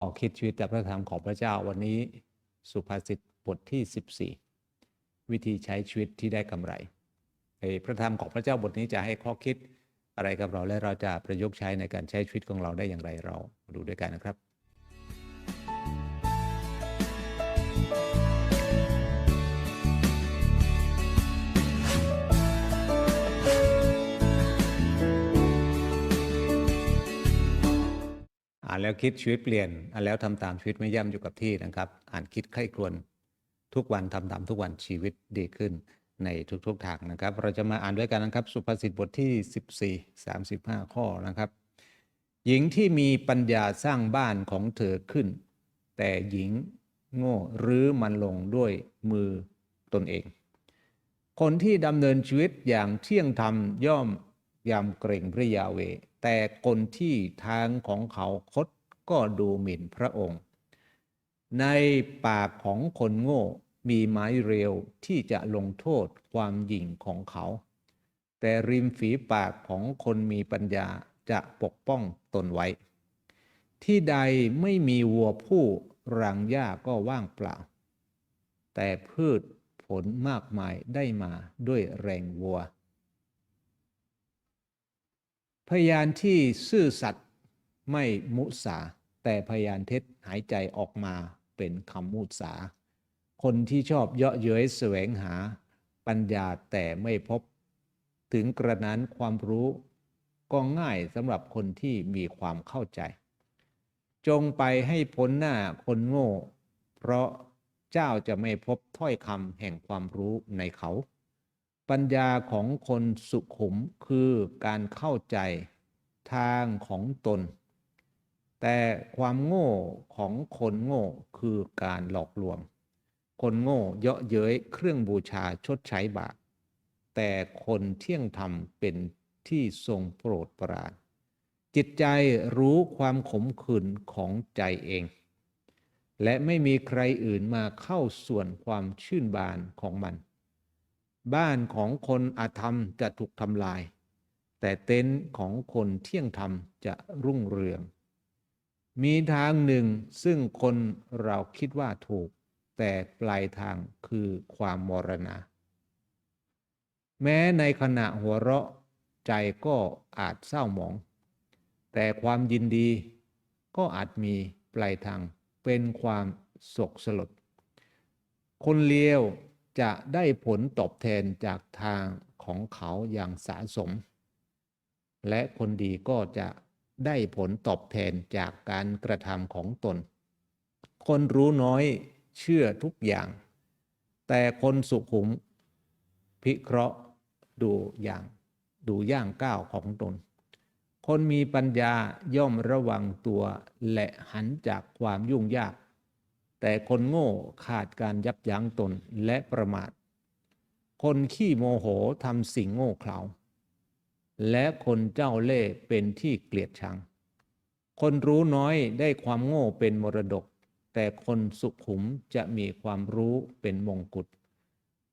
ออกคิดชีวิตแต่พระธรรมของพระเจ้าวันนี้สุภาษิตบทที่ 14 วิธีใช้ชีวิตที่ได้กำไรในพระธรรมของพระเจ้าบทนี้จะให้ข้อคิดอะไรกับเราและเราจะประยุกต์ใช้ในการใช้ชีวิตของเราได้อย่างไรเราดูด้วยกันนะครับ อ่านแล้วคิดชีวิตเปลี่ยนอ่านแล้วทำตามชีวิตไม่ย่ำอยู่กับที่นะครับ อ่านคิดไข้ครวนทุกวันทำตามทุกวันชีวิตดีขึ้นในทุกๆทางนะครับ เราจะมาอ่านด้วยกันนะครับ สุภาษิตบทที่ 14 35 ข้อนะครับ หญิงที่มีปัญญาสร้างบ้านของเธอขึ้น แต่หญิงโง่หรือมันลงด้วยมือตนเอง คนที่ดำเนินชีวิตอย่างเที่ยงธรรมย่อมยำเกรงพระยาเว แต่คนที่ทางของเขาคดก็ดูหมิ่นพระองค์ ในปากของคนโง่มีไม้เรียวที่จะลงโทษความหยิ่งของเขา แต่ริมฝีปากของคนมีปัญญาจะปกป้องตนไว้ ที่ใดไม่มีวัวผู้รังหญ้าก็ว่างเปล่า แต่พืชผลมากมายได้มาด้วยแรงวัว พยานที่ซื่อสัตย์ไม่มุสา แต่พยานเท็จหายใจออกมาเป็นคำมุสา คนที่ชอบเยาะเย้ยแสวงหา ปัญญาแต่ไม่พบ ถึงกระนั้นความรู้ก็ง่ายสำหรับคนที่มีความเข้าใจ จงไปให้พ้นหน้าคนโง่ เพราะเจ้าจะไม่พบถ้อยคำแห่งความรู้ในเขา ปัญญาของคนสุขุมคือการเข้าใจทางของตน แต่ความโง่ของคนโง่คือการหลอกลวง คนโง่เยาะเย้ยเครื่องบูชาชดใช้บาปแต่คนเที่ยงธรรมเป็นที่ทรงโปรดปรานจิตใจรู้ความขมขื่นของใจเอง และไม่มีใครอื่นมาเข้าส่วนความชื่นบานของมัน บ้านของคนอาธรรมจะถูกทำลาย แต่เต็นท์ของคนเที่ยงธรรมจะรุ่งเรือง มีทางหนึ่งซึ่งคนเราคิดว่าถูก แต่ปลายทางคือความมรณะแม้ในขณะหัวเราะใจก็อาจเศร้าหมอง แต่ความยินดีก็อาจมีปลายทางเป็นความโศกสลด คนเลียว จะได้ผลตอบแทนจากทางของเขาอย่างสะสม และคนดีก็จะได้ผลตอบแทนจากการกระทำของตน คนรู้น้อยเชื่อทุกอย่าง แต่คนสุขุมพิเคราะห์ดูอย่างดูย่างก้าวของตน คนมีปัญญาย่อมระวังตัวและหันจากความยุ่งยาก แต่คนโง่ขาดการยับยั้งตนและประมาท คนขี้โมโหทำสิ่งโง่เขลา และคนเจ้าเล่ห์เป็นที่เกลียดชัง คนรู้น้อยได้ความโง่เป็นมรดก แต่คนสุขุมจะมีความรู้เป็นมงกุฎ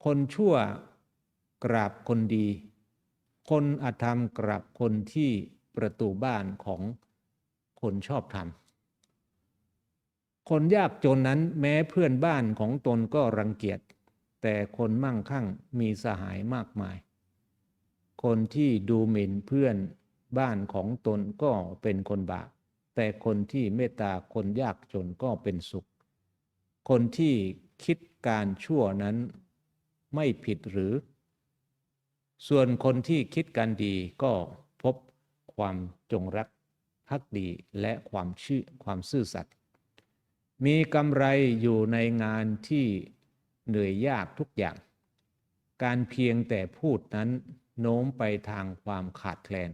คนชั่วกราบคนดี คนอธรรมกราบคนที่ประตูบ้านของคนชอบธรรม คนยากจนนั้นแม้เพื่อนบ้านของตนก็รังเกียจ แต่คนมั่งคั่งมีสหายมากมาย คนที่ดูหมิ่นเพื่อนบ้านของตนก็เป็นคนบาปแต่คนที่เมตตาคนยากจนก็เป็นสุข คนที่คิดการชั่วนั้นไม่ผิดหรือ ส่วนคนที่คิดการดีก็พบความจงรักภักดีและความชื่อความซื่อสัตย์ มีกำไรอยู่ในงานที่เหนื่อยยากทุกอย่าง การเพียงแต่พูดนั้นโน้มไปทางความขาดแคลน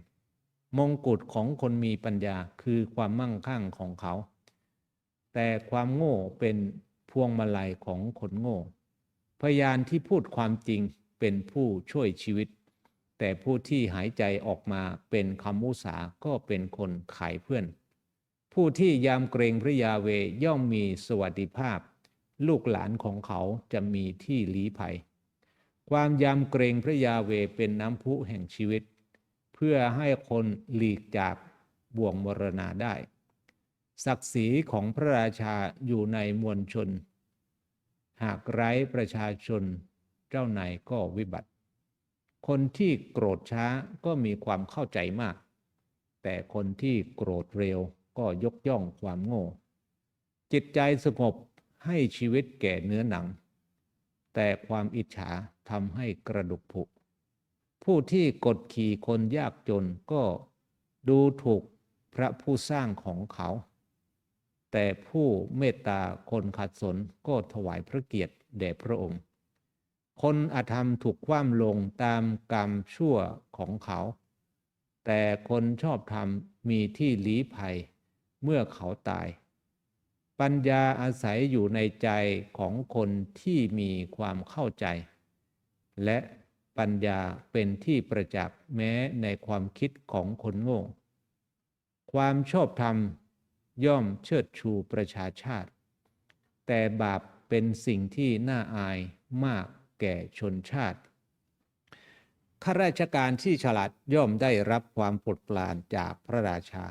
มงกุฎของคนมีปัญญาคือความมั่งคั่งของเขา แต่ความโง่เป็นพวงมาลัยของคนโง่ พยานที่พูดความจริงเป็นผู้ช่วยชีวิต แต่ผู้ที่หายใจออกมาเป็นคำมุสาก็เป็นคนขายเพื่อน ผู้ที่ยามเกรงพระยาเวย่อมมีสวัสดิภาพ ลูกหลานของเขาจะมีที่ลี้ภัย ความยำเกรงพระยาเวเป็นน้ำพุแห่งชีวิต เพื่อให้คนหลีกจากบ่วงมรณาได้ ศักดิ์ศรีของพระราชาอยู่ในมวลชน หากไร้ประชาชนเจ้านายก็วิบัติ คนที่โกรธช้าก็มีความเข้าใจมาก แต่คนที่โกรธเร็ว ก็ยกย่องความโง่ จิตใจสงบให้ชีวิตแก่เนื้อหนัง แต่ความอิจฉาทำให้กระดูกผุ ผู้ที่กดขี่คนยากจนก็ดูถูกพระผู้สร้างของเขา แต่ผู้เมตตาคนขัดสนก็ถวายพระเกียรติแด่พระองค์ คนอาธรรมถูกคว่ำลงตามกรรมชั่วของเขา แต่คนชอบธรรมมีที่ลี้ภัย เมื่อเขาตาย ปัญญาอาศัยอยู่ในใจของคนที่มีความเข้าใจ และปัญญาเป็นที่ประจักษ์แม้ในความคิดของคนโง่ ความชอบธรรมย่อมเชิดชูประชาชาติ แต่บาปเป็นสิ่งที่น่าอายมากแก่ชนชาติ ข้าราชการที่ฉลาดย่อมได้รับความปรดปรานจากพระราชา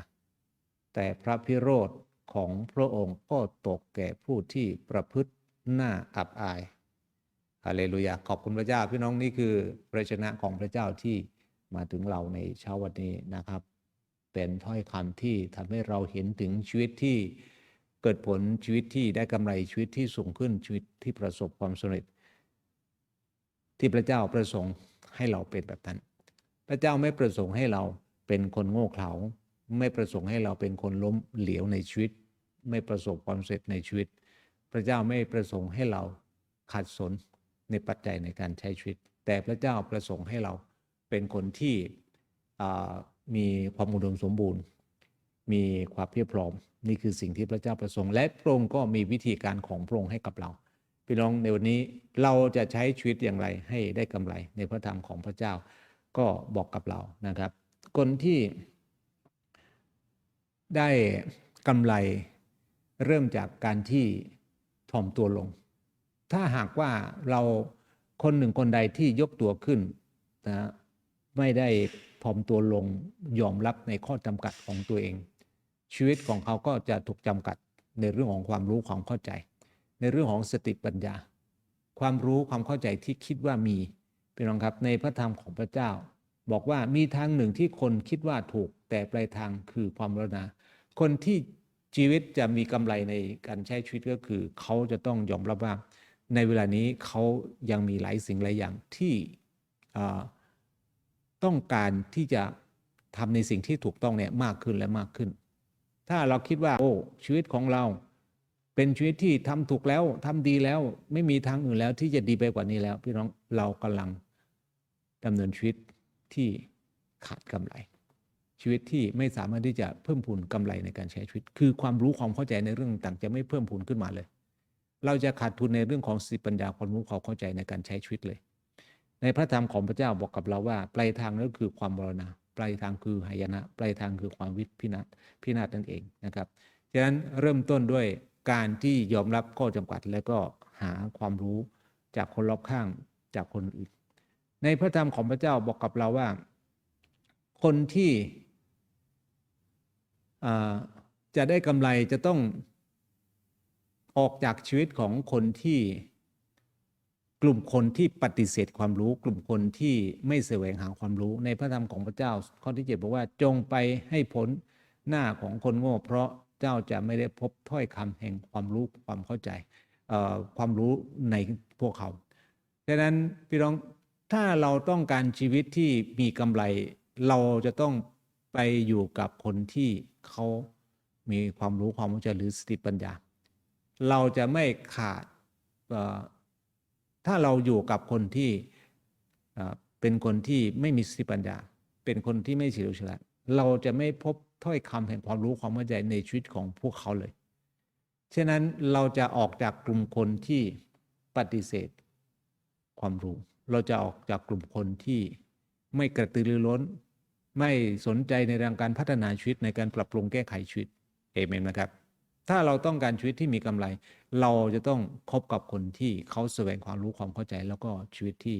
แต่พระพิโรธของพระองค์ก็ตกแก่ผู้ที่ประพฤติหน้าอับอายฮาเลลูยาขอบคุณพระเจ้าพี่น้องนี่คือพระชนะของพระเจ้าที่มาถึงเราในเช้าวันนี้นะครับ เป็นถ้อยคำที่ทำให้เราเห็นถึงชีวิตที่เกิดผลชีวิตที่ได้กำไรชีวิตที่สูงขึ้นชีวิตที่ประสบความสำเร็จ ที่พระเจ้าประสงค์ให้เราเป็นแบบนั้น พระเจ้าไม่ประสงค์ให้เราเป็นคนโง่เขลา ไม่ประสงค์ให้เราเป็นคนล้มเหลวในชีวิต ไม่ประสบความสำเร็จในชีวิต พระเจ้าไม่ประสงค์ให้เราขัดสนในปัจจัยในการใช้ชีวิต แต่พระเจ้าประสงค์ให้เราเป็นคนที่มีความอุดมสมบูรณ์ มีความเพียบพร้อม นี่คือสิ่งที่พระเจ้าประสงค์ และพระองค์ก็มีวิธีการของพระองค์ให้กับเรา พี่น้องในวันนี้เราจะใช้ชีวิตอย่างไรให้ได้กำไรในพระธรรมของพระเจ้าก็บอกกับเรานะครับ คนที่ ได้กำไรเริ่มจากการที่ถ่อมตัวลง ถ้าหากว่าเราคนหนึ่งคนใดที่ยกตัวขึ้นนะไม่ได้ถ่อมตัวลงยอมรับในข้อจำกัดของตัวเอง ชีวิตของเขาก็จะถูกจำกัดในเรื่องของความรู้ความเข้าใจ ในเรื่องของสติปัญญา ความรู้ความเข้าใจที่คิดว่ามีเป็นรองครับในพระธรรมของพระเจ้า บอกว่ามีทางหนึ่งที่คนคิดว่าถูกแต่ปลายทางคือความรณาคนที่ชีวิตจะมีกำไรในการใช้ชีวิตก็คือ เขาจะต้องยอมรับว่า ในเวลานี้เขายังมีหลายสิ่งหลายอย่างที่ต้องการที่จะทำในสิ่งที่ถูกต้องเนี่ยมากขึ้นและมากขึ้น ถ้าเราคิดว่า โอ้ชีวิตของเรา เป็นชีวิตที่ทำถูกแล้วทำดีแล้วไม่มีทางอื่นแล้วที่จะดีไปกว่านี้แล้ว พี่น้องเรากำลังดำเนินชีวิต ที่ขาดกำไร ชีวิตที่ไม่สามารถที่จะเพิ่มพูนกำไรในการใช้ชีวิต คือความรู้ความเข้าใจในเรื่องต่างจะไม่เพิ่มพูนขึ้นมาเลย เราจะขาดทุนในเรื่องของสติปัญญาความรู้ความเข้าใจในการใช้ชีวิตเลย ในพระธรรมของพระเจ้าบอกกับเราว่าปลายทางนั้นคือความบรณาปลายทางคือหายนะปลายทางคือความวิพินาศพินาศนั่นเองนะครับฉะนั้นเริ่มต้นด้วยการที่ยอมรับข้อจำกัดแล้วก็หาความรู้จากคนรอบข้างจากคนอื่น ในพระธรรมของพระเจ้าบอกกับเราว่า คนที่จะได้กำไรจะต้องออกจากชีวิตของคนที่กลุ่มคนที่ปฏิเสธความรู้ กลุ่มคนที่ไม่แสวงหาความรู้ ในพระธรรมของพระเจ้า ข้อที่เจ็ดบอกว่าจงไปให้ผลหน้าของคนโง่ เพราะเจ้าจะไม่ได้พบถ้อยคำแห่งความรู้ความเข้าใจความรู้ในพวกเขาดังนั้นพี่น้อง ถ้าเราต้องการชีวิตที่มีกำไร เราจะต้องไปอยู่กับคนที่เขามีความรู้ความเข้าใจหรือสติปัญญา เราจะไม่ขาดถ้าเราอยู่กับคนที่เป็นคนที่ไม่มีสติปัญญา เป็นคนที่ไม่เฉลียวฉลาดเราจะไม่พบถ้อยคำแห่งความรู้ความเข้าใจในชีวิตของพวกเขาเลย ฉะนั้นเราจะออกจากกลุ่มคนที่ปฏิเสธความรู้ เราจะออกจากกลุ่มคนที่ไม่กระตือรือร้น ไม่สนใจในเรื่องการพัฒนาชีวิตในการปรับปรุงแก้ไขชีวิตเอเมนนะครับ ถ้าเราต้องการชีวิตที่มีกำไร เราจะต้องคบกับคนที่เขาแสวงความรู้ความเข้าใจ แล้วก็ชีวิตที่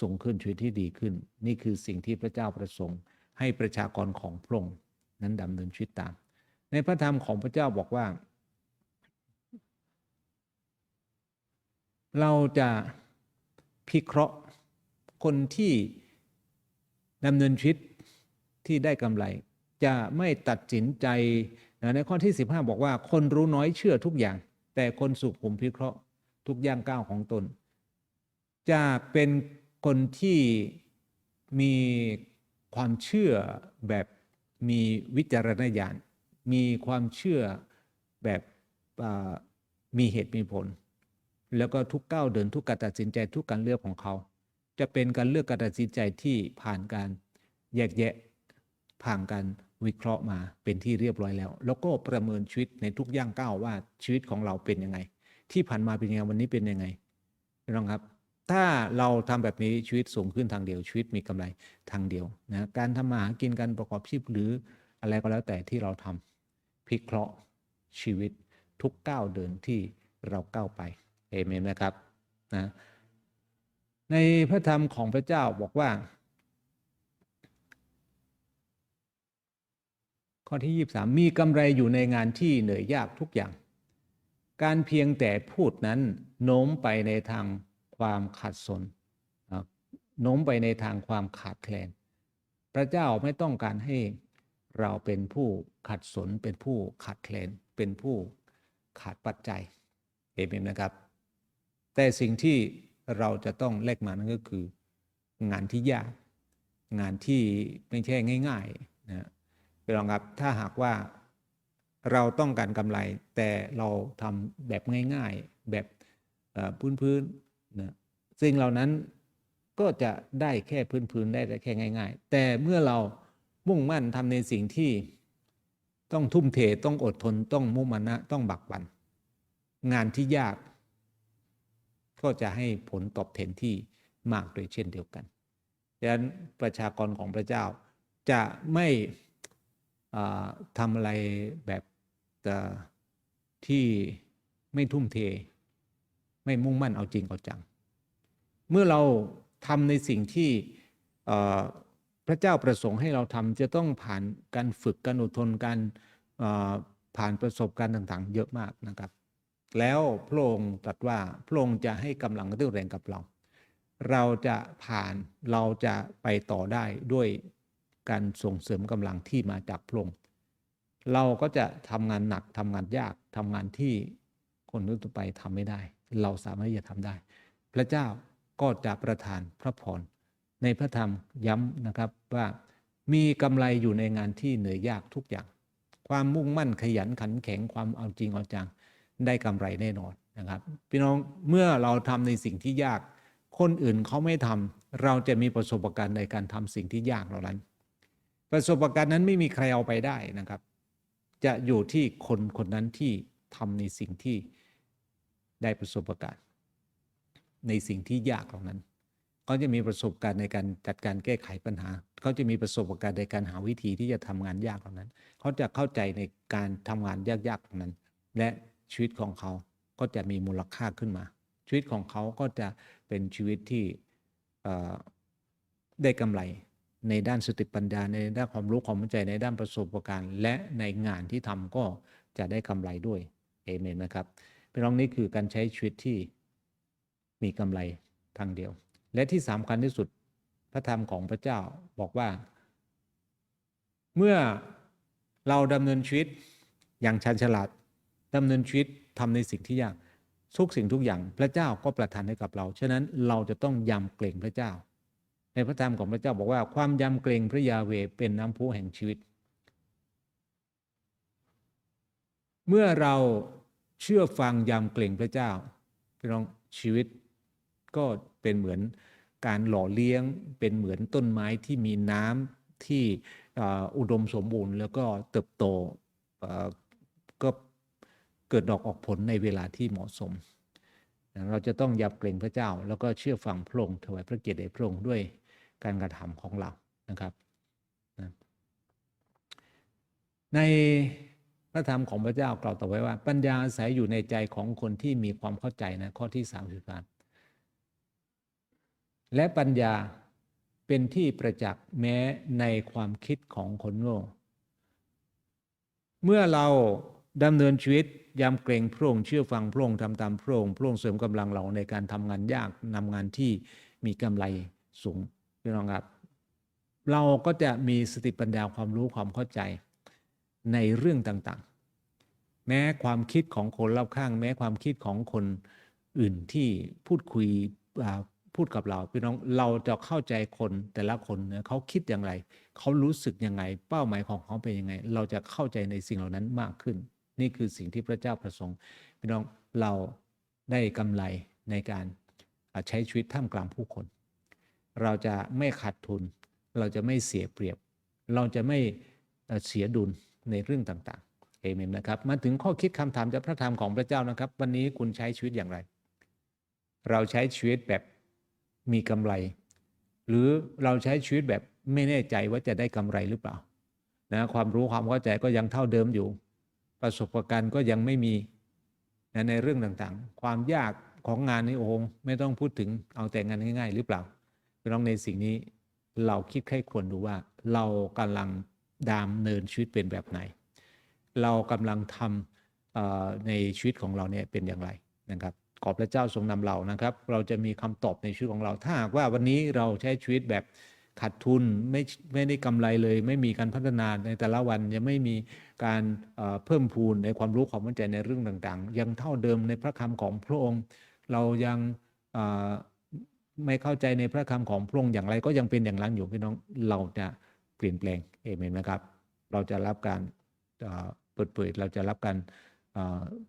สูงขึ้นชีวิตที่ดีขึ้น นี่คือสิ่งที่พระเจ้าประสงค์ ให้ประชากรของพระองค์นั้นดำเนินชีวิตตาม ในพระธรรมของพระเจ้าบอกว่า เราจะพิเคราะห์ คนที่ดำเนินชีวิตที่ได้กำไร จะไม่ตัดสินใจนะในข้อที่ 15 บอกว่า คนรู้น้อยเชื่อทุกอย่าง แต่คนสุขุมพิเคราะห์ทุกย่างก้าวของตน จะเป็นคนที่มีความเชื่อแบบมีวิจารณญาณ มีความเชื่อแบบมีเหตุมีผล แล้วก็ทุกก้าวเดินทุกการตัดสินใจทุกการเลือกของเขา จะเป็นการเลือกการตัดสินใจที่ผ่านการแยกแยะ ผ่านการวิเคราะห์มาเป็นที่เรียบร้อยแล้ว แล้วก็ประเมินชีวิตในทุกย่างก้าวว่าชีวิตของเราเป็นยังไง ที่ผ่านมาเป็นยังไงวันนี้เป็นยังไงน้องครับ ถ้าเราทำแบบนี้ชีวิตสูงขึ้นทางเดียวชีวิตมีกำไรทางเดียวนะการทำมาหากินการประกอบชีพหรืออะไรก็แล้วแต่ที่เราทำพิเคราะห์ชีวิตทุกก้าวเดินที่เราก้าวไปเอเมนนะครับนะ ในพระธรรมของพระเจ้าบอกว่า ข้อที่ 23 มีกำไรอยู่ในงานที่เหนื่อยยากทุกอย่าง การเพียงแต่พูดนั้นโน้มไปในทางความขาดสนโน้มไปในทางความขาดแคลน พระเจ้าไม่ต้องการให้เราเป็นผู้ขัดสนเป็นผู้ขาดแคลน เป็นผู้ขาดปัจจัยเอเมนนะครับ แต่สิ่งที่ เราจะต้องแลกมานั่นก็คือ งานที่ยาก งานที่ไม่ใช่ง่ายๆนะไปลองครับถ้าหากว่าเราต้องการกำไร แต่เราทำแบบง่าย ๆ แบบพื้นๆนะสิ่งเหล่านั้นก็จะได้แค่พื้นๆได้แต่แค่ง่าย ๆ แต่เมื่อเรามุ่งมั่นทำในสิ่งที่ต้องทุ่มเทต้องอดทนต้องมุ่งมานะต้องบักบัน งานที่ยาก ก็จะให้ผลตอบแทนที่มากโดยเช่นเดียวกันดังนั้นประชากรของพระเจ้าจะไม่ทำอะไรแบบที่ไม่ทุ่มเท ไม่มุ่งมั่นเอาจริงเอาจัง เมื่อเราทำในสิ่งที่พระเจ้าประสงค์ให้เราทำจะต้องผ่านการฝึกการอดทนการผ่านประสบการณ์ต่าง ๆ เยอะมากนะครับ แล้วพระองค์ตรัสว่าพระองค์จะให้กำลังเรี่ยวแรงกับเรา เราจะผ่านเราจะไปต่อได้ด้วยการส่งเสริมกำลังที่มาจากพระองค์เราก็จะทำงานหนักทำงานยากทำงานที่คนทั่วไปทำไม่ได้ เราสามารถที่จะทำได้ พระเจ้าก็จะประทานพระพรในพระธรรมย้ำนะครับว่ามีกำไรอยู่ในงานที่เหนื่อยยากทุกอย่าง ความมุ่งมั่นขยันขันแข็งความเอาจริงเอาจัง ได้กำไรแน่นอนนะครับพี่น้องเมื่อเราทำในสิ่งที่ยาก คนอื่นเขาไม่ทำเราจะมีประสบการณ์ในการทำสิ่งที่ยากเหล่านั้น ประสบการณ์นั้นไม่มีใครเอาไปได้นะครับ จะอยู่ที่คนคนนั้นที่ทำในสิ่งที่ได้ประสบการณ์ในสิ่งที่ยากเหล่านั้นเขาจะมีประสบการณ์ในการจัดการแก้ไขปัญหาเขาจะมีประสบการณ์ในการหาวิธีที่จะทำงานยากเหล่านั้นเขาจะเข้าใจในการทำงานยากๆเหล่านั้น และ ชีวิตของเขาก็จะมีมูลค่าขึ้นมา ชีวิตของเขาก็จะเป็นชีวิตที่ได้กำไรในด้านสติปัญญาในด้านความรู้ความเข้าใจในด้านประสบการณ์ และในงานที่ทำก็จะได้กำไรด้วยเอเมนนะครับพี่น้องนี่คือการใช้ชีวิตที่มีกำไรทางเดียว และที่สำคัญที่สุดพระธรรมของพระเจ้าบอกว่า เมื่อเราดำเนินชีวิตอย่างชันฉลาด ดำเนินชีวิตทำในสิ่งที่ยากทุกสิ่งทุกอย่างพระเจ้าก็ประทานให้กับเรา ฉะนั้นเราจะต้องยำเกรงพระเจ้า ในพระธรรมของพระเจ้าบอกว่าความยำเกรงพระยาเวเป็นน้ำพุแห่งชีวิต เมื่อเราเชื่อฟังยำเกรงพระเจ้าพี่น้องชีวิตก็เป็นเหมือนการหล่อเลี้ยงเป็นเหมือนต้นไม้ที่มีน้ำที่อุดมสมบูรณ์ แล้วก็เติบโตก็ เกิดดอกออกผลในเวลาที่เหมาะสม เราจะต้องยำเกรงพระเจ้า แล้วก็เชื่อฟังพระองค์ถวายพระเกียรติแด่พระองค์ด้วยการกระทำของเรานะครับนะในพระธรรมของพระเจ้ากล่าวต่อไว้ว่า ปัญญาอาศัยอยู่ในใจของคนที่มีความเข้าใจนะข้อที่สามสิบามและปัญญาเป็นที่ประจักษ์แม้ในความคิดของคนโง่ เมื่อเราดำเนินชีวิต ยำเกรงพระองค์เชื่อฟังพระองค์ทำตามพระองค์พระองค์เสริมกำลังเราในการทำงานยากนำงานที่มีกำไรสูงพี่น้องครับ เราก็จะมีสติปัญญาความรู้ความเข้าใจในเรื่องต่างๆ แม้ความคิดของคนรอบข้าง แม้ความคิดของคนอื่นที่พูดคุยพูดกับเราพี่น้องเราจะเข้าใจคนแต่ละคนเนี่ยเขาคิดอย่างไร เขารู้สึกยังไง เป้าหมายของเขาเป็นยังไง เราจะเข้าใจในสิ่งเหล่านั้นมากขึ้น นี่คือสิ่งที่พระเจ้าประสงค์พี่น้องเราได้กำไรในการใช้ชีวิตท่ามกลางผู้คน เราจะไม่ขาดทุน เราจะไม่เสียเปรียบ เราจะไม่เอ่อเสียดุลในเรื่องต่างๆเอเมนนะครับมาถึงข้อคิดคำถามจากพระธรรมของพระเจ้านะครับ วันนี้คุณใช้ชีวิตอย่างไร เราใช้ชีวิตแบบมีกำไร หรือเราใช้ชีวิตแบบไม่แน่ใจว่าจะได้กำไรหรือเปล่านะความรู้ความเข้าใจก็ยังเท่าเดิมอยู่ ประสบการณ์ก็ยังไม่มีนะในเรื่องต่างๆ ความยากของงานในโอ้ไม่ต้องพูดถึงเอาแต่งานง่ายๆ หรือเปล่าพี่น้องในสิ่งนี้เราคิดใครควรดูว่า เรากำลังดามเนินชีวิตเป็นแบบไหน เรากำลังทำในชีวิตของเราเนี่ยเป็นอย่างไรนะครับขอบพระเจ้าทรงนำเรานะครับ เราจะมีคำตอบในชีวิตของเรา ถ้าหากว่าวันนี้เราใช้ชีวิตแบบ ขาดทุนไม่ไม่ได้กำไรเลย ไม่มีการพัฒนาในแต่ละวันยังไม่มีการเพิ่มพูนในความรู้ความเข้าใจในเรื่องต่างๆ ยังเท่าเดิมในพระคำของพระองค์ เรายังไม่เข้าใจในพระคำของพระองค์อย่างไร ก็ยังเป็นอย่างนั้นอยู่พี่น้องเราจะเปลี่ยนแปลงเอเมนไหมครับ เราจะรับการเปิดเผยเราจะรับการ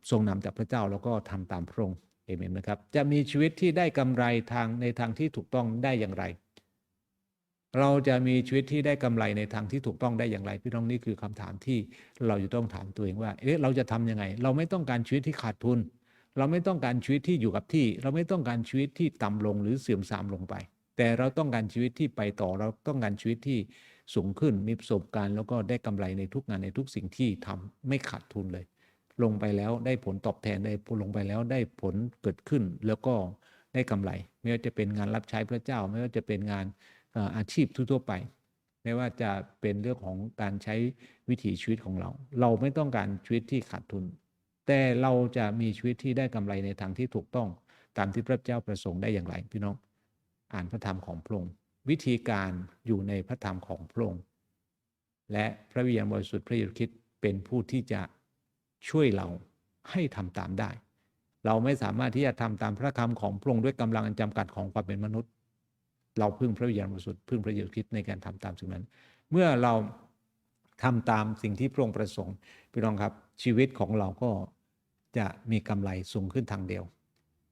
ทรงนำจากพระเจ้าแล้วก็ทำตามพระองค์เอเมนนะครับจะมีชีวิตที่ได้กำไรทางในทางที่ถูกต้องได้อย่างไร เราจะมีชีวิตที่ได้กำไรในทางที่ถูกต้องได้อย่างไร พี่น้องนี่คือคำถามที่เราจะต้องถามตัวเองว่าเอ๊ะเราจะทำยังไง เราไม่ต้องการชีวิตที่ขาดทุน เราไม่ต้องการชีวิตที่อยู่กับที่ เราไม่ต้องการชีวิตที่ต่ำลงหรือเสื่อมทรามลงไป แต่เราต้องการชีวิตที่ไปต่อ เราต้องการชีวิตที่สูงขึ้นมีประสบการณ์แล้วก็ได้กำไรในทุกงานในทุกสิ่งที่ทำไม่ขาดทุนเลย ลงไปแล้วได้ผลตอบแทนได้ลงไปแล้วได้ผลเกิดขึ้นแล้วก็ได้กำไร ไม่ว่าจะเป็นงานรับใช้พระเจ้า ไม่ว่าจะเป็นงาน อาชีพทั่วๆไป ไม่ว่าจะเป็นเรื่องของการใช้วิถีชีวิตของเรา เราไม่ต้องการชีวิตที่ขาดทุน แต่เราจะมีชีวิตที่ได้กำไรในทางที่ถูกต้องตามที่พระเจ้าประสงค์ได้อย่างไรพี่น้อง อ่านพระธรรมของพระองค์วิธีการอยู่ในพระธรรมของพระองค์และพระวิญญาณบริสุทธิ์พระเยซูคริสต์เป็นผู้ที่จะช่วยเราให้ทำตามได้ เราไม่สามารถที่จะทำตามพระคำของพระองค์ด้วยกำลังอันจำกัดของความเป็นมนุษย์ เราพึ่งพระวิญญาณบริสุทธิ์พึ่งพระเยซูคริสต์ในการทำตามสิ่งนั้น เมื่อเราทำตามสิ่งที่พระองค์ประสงค์พี่น้องครับชีวิตของเราก็จะมีกำไรสูงขึ้นทางเดียว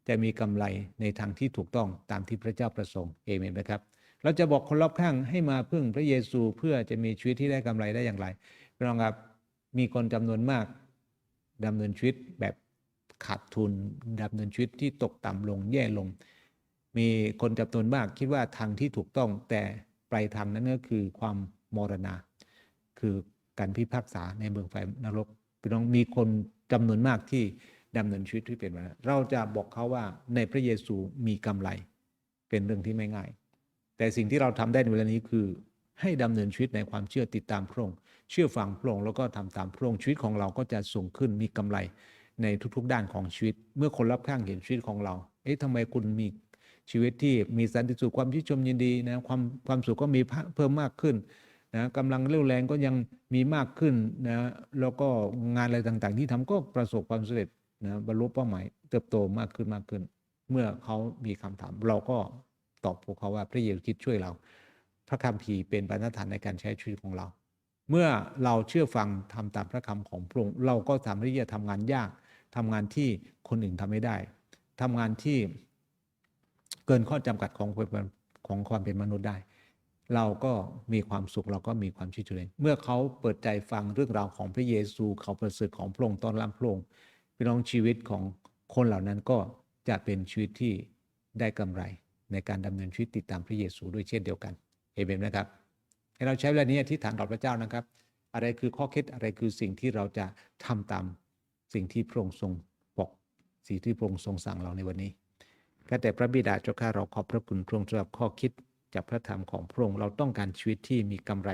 จะมีกำไรในทางที่ถูกต้องตามที่พระเจ้าประสงค์เอเมนไหมครับเราจะบอกคนรอบข้างให้มาพึ่งพระเยซูเพื่อจะมีชีวิตที่ได้กำไรได้อย่างไรพี่น้องครับมีคนจำนวนมากดำเนินชีวิตแบบขาดทุนดำเนินชีวิตที่ตกต่ำลงแย่ลง มีคนจำนวนมากคิดว่าทางที่ถูกต้องแต่ปลายทางนั้นก็คือความมรณา คือการพิพากษาในเมืองไฟนรกพี่น้องมีคนจำนวนมากที่ดำเนินชีวิตที่เป็นแบบนั้นเราจะบอกเขาว่าในพระเยซูมีกำไร เป็นเรื่องที่ไม่ง่าย แต่สิ่งที่เราทำได้ในเวลานี้คือ ให้ดำเนินชีวิตในความเชื่อติดตามพระองค์เชื่อฟังพระองค์แล้วก็ทำตามพระองค์ชีวิตของเราก็จะสูงขึ้นมีกำไรในทุกๆ ด้านของชีวิต เมื่อคนรอบข้างเห็นชีวิตของเรา เอ๊ะทำไมคุณมี ชีวิตที่มีสันติสุขความชื่นชมยินดีนะความความสุขก็มีเพิ่มมากขึ้นนะกำลังเรี่ยวแรงก็ยังมีมากขึ้นนะแล้วก็งานอะไรต่างๆ ที่ทำก็ประสบความสำเร็จนะบรรลุเป้าหมายเติบโตมากขึ้นมากขึ้น เมื่อเขามีคำถาม เราก็ตอบพวกเขาว่าพระเยซูคริสต์ช่วยเรา พระคัมภีร์เป็นบรรทัดฐานในการใช้ชีวิตของเรา เมื่อเราเชื่อฟังทำตามพระคำของพระองค์เราก็สามารถที่จะทำงานยากทำงานที่คนอื่นทำไม่ได้ทำงานที่ เกินข้อจำกัดของของความเป็นมนุษย์ได้ เราก็มีความสุขเราก็มีความชื่นชมเมื่อเขาเปิดใจฟังเรื่องราวของพระเยซูเขาประเสริฐของพระองค์ตอนรับพระองค์พี่น้องชีวิตของคนเหล่านั้นก็จะเป็นชีวิตที่ได้กำไร ในการดำเนินชีวิตติดตามพระเยซูด้วยเช่นเดียวกันเอเมนนะครับให้เราใช้เวลานี้อธิษฐานต่อพระเจ้านะครับ อะไรคือข้อคิดอะไรคือสิ่งที่เราจะทำตามสิ่งที่พระองค์ทรงบอกสิ่งที่พระองค์ทรงสั่งเราในวันนี้ ข้าแต่พระบิดาเจ้าข้าเราขอบพระคุณพระองค์สำหรับข้อคิดจากพระธรรมของพระองค์เราต้องการชีวิตที่มีกำไร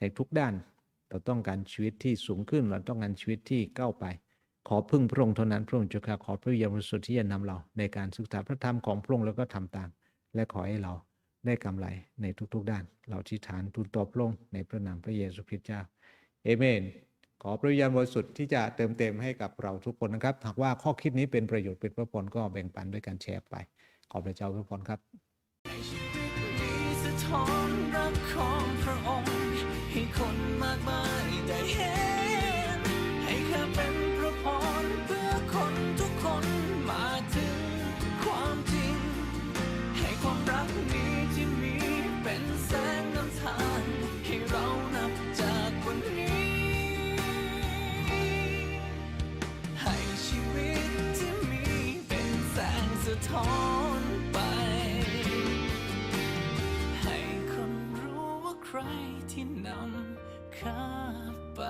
ในทุกด้าน เราต้องการชีวิตที่สูงขึ้น เราต้องการชีวิตที่ก้าวไป ขอพึ่งพระองค์เท่านั้นพระองค์เจ้าข้าขอพระวิญญาณบริสุทธิ์ที่จะนำเรา ในการศึกษาพระธรรมของพระองค์แล้วก็ทำตาม และขอให้เราได้กำไรในทุกๆด้าน เราที่ฐานทูลต่อพระองค์ในพระนามพระเยซูคริสต์เจ้าเอเมน ขอพระวิญญาณบริสุทธิ์ที่จะเติมเต็มให้กับเราทุกคนนะครับ หากว่าข้อคิดนี้เป็นประโยชน์เป็นพระพรก็แบ่งปันด้วยการแชร์ไป ขอพระเจ้าพระพรครับให้คนมากมายได้เห็น งสะท้อนไป ให้คนรู้ว่าใครที่นำข้าไป